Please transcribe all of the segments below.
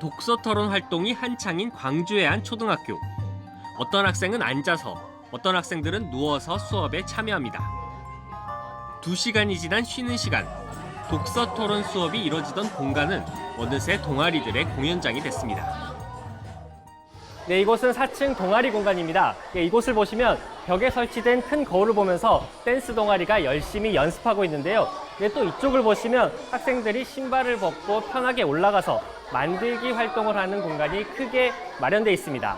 독서 토론 활동이 한창인 광주의 한 초등학교. 어떤 학생은 앉아서, 어떤 학생들은 누워서 수업에 참여합니다. 두 시간이 지난 쉬는 시간. 독서 토론 수업이 이뤄지던 공간은 어느새 동아리들의 공연장이 됐습니다. 네, 이곳은 4층 동아리 공간입니다. 예, 이곳을 보시면 벽에 설치된 큰 거울을 보면서 댄스 동아리가 열심히 연습하고 있는데요. 네, 또 이쪽을 보시면 학생들이 신발을 벗고 편하게 올라가서 만들기 활동을 하는 공간이 크게 마련되어 있습니다.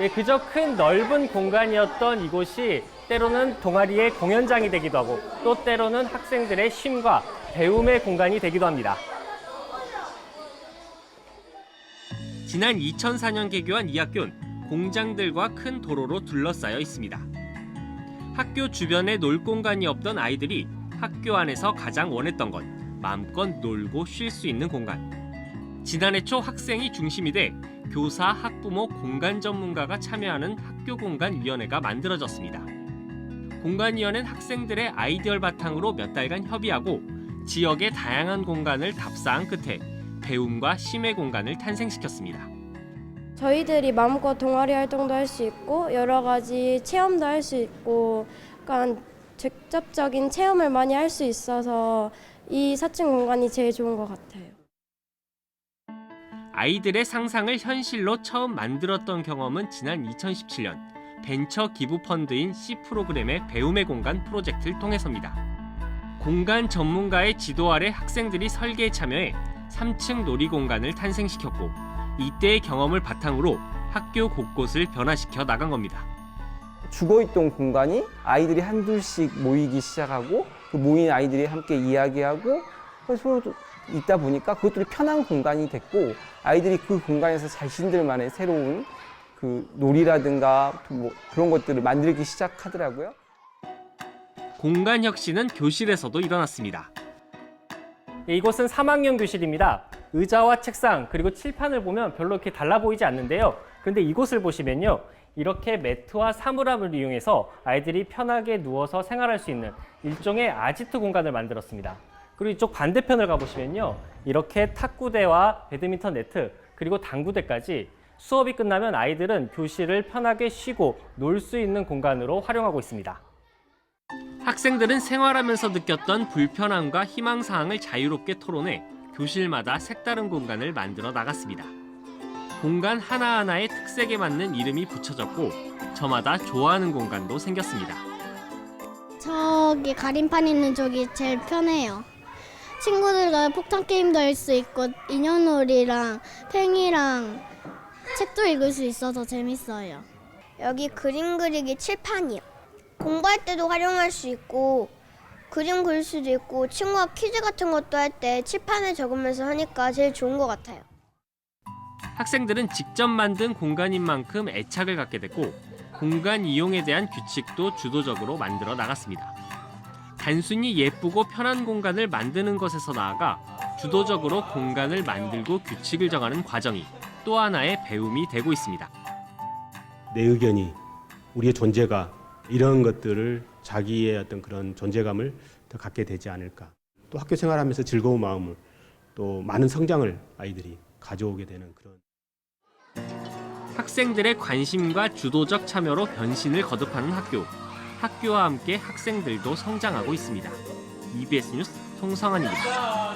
예, 그저 큰 넓은 공간이었던 이곳이 때로는 동아리의 공연장이 되기도 하고 또 때로는 학생들의 쉼과 배움의 공간이 되기도 합니다. 지난 2004년 개교한 이 학교는 공장들과 큰 도로로 둘러싸여 있습니다. 학교 주변에 놀 공간이 없던 아이들이 학교 안에서 가장 원했던 건 마음껏 놀고 쉴 수 있는 공간. 지난해 초 학생이 중심이 돼 교사, 학부모, 공간 전문가가 참여하는 학교공간위원회가 만들어졌습니다. 공간위원회는 학생들의 아이디어를 바탕으로 몇 달간 협의하고 지역의 다양한 공간을 답사한 끝에 배움과 심의 공간을 탄생시켰습니다. 저희들이 마음껏 동아리 활동도 할 수 있고 여러 가지 체험도 할 수 있고 약간 직접적인 체험을 많이 할 수 있어서 이 4층 공간이 제일 좋은 것 같아요. 아이들의 상상을 현실로 처음 만들었던 경험은 지난 2017년 벤처 기부 펀드인 C 프로그램의 배움의 공간 프로젝트를 통해서입니다. 공간 전문가의 지도 아래 학생들이 설계에 참여해 3층 놀이 공간을 탄생시켰고 이때의 경험을 바탕으로 학교 곳곳을 변화시켜 나간 겁니다. 죽어있던 공간이 아이들이 한둘씩 모이기 시작하고 그 모인 아이들이 함께 이야기하고 서로 있다 보니까 그것들이 편한 공간이 됐고 아이들이 그 공간에서 자신들만의 새로운 그 놀이라든가 뭐 그런 것들을 만들기 시작하더라고요. 공간 혁신은 교실에서도 일어났습니다. 예, 이곳은 3학년 교실입니다. 의자와 책상 그리고 칠판을 보면 별로 이렇게 달라 보이지 않는데요. 그런데 이곳을 보시면요. 이렇게 매트와 사물함을 이용해서 아이들이 편하게 누워서 생활할 수 있는 일종의 아지트 공간을 만들었습니다. 그리고 이쪽 반대편을 가보시면요. 이렇게 탁구대와 배드민턴 네트 그리고 당구대까지 수업이 끝나면 아이들은 교실을 편하게 쉬고 놀 수 있는 공간으로 활용하고 있습니다. 학생들은 생활하면서 느꼈던 불편함과 희망사항을 자유롭게 토론해 교실마다 색다른 공간을 만들어 나갔습니다. 공간 하나하나의 특색에 맞는 이름이 붙여졌고 저마다 좋아하는 공간도 생겼습니다. 저기 가림판 있는 쪽이 제일 편해요. 친구들과 폭탄 게임도 할 수 있고 인형놀이랑 팽이랑 책도 읽을 수 있어서 재밌어요. 여기 그림 그리기 칠판이요. 공부할 때도 활용할 수 있고 그림 그릴 수도 있고 친구와 퀴즈 같은 것도 할 때 칠판에 적으면서 하니까 제일 좋은 것 같아요. 학생들은 직접 만든 공간인 만큼 애착을 갖게 됐고 공간 이용에 대한 규칙도 주도적으로 만들어 나갔습니다. 단순히 예쁘고 편한 공간을 만드는 것에서 나아가 주도적으로 공간을 만들고 규칙을 정하는 과정이 또 하나의 배움이 되고 있습니다. 내 의견이 우리의 존재가 이런 것들을 자기의 어떤 그런 존재감을 더 갖게 되지 않을까. 또 학교 생활하면서 즐거운 마음을 또 많은 성장을 아이들이 가져오게 되는 그런 학생들의 관심과 주도적 참여로 변신을 거듭하는 학교. 학교와 함께 학생들도 성장하고 있습니다. EBS 뉴스 송성환입니다.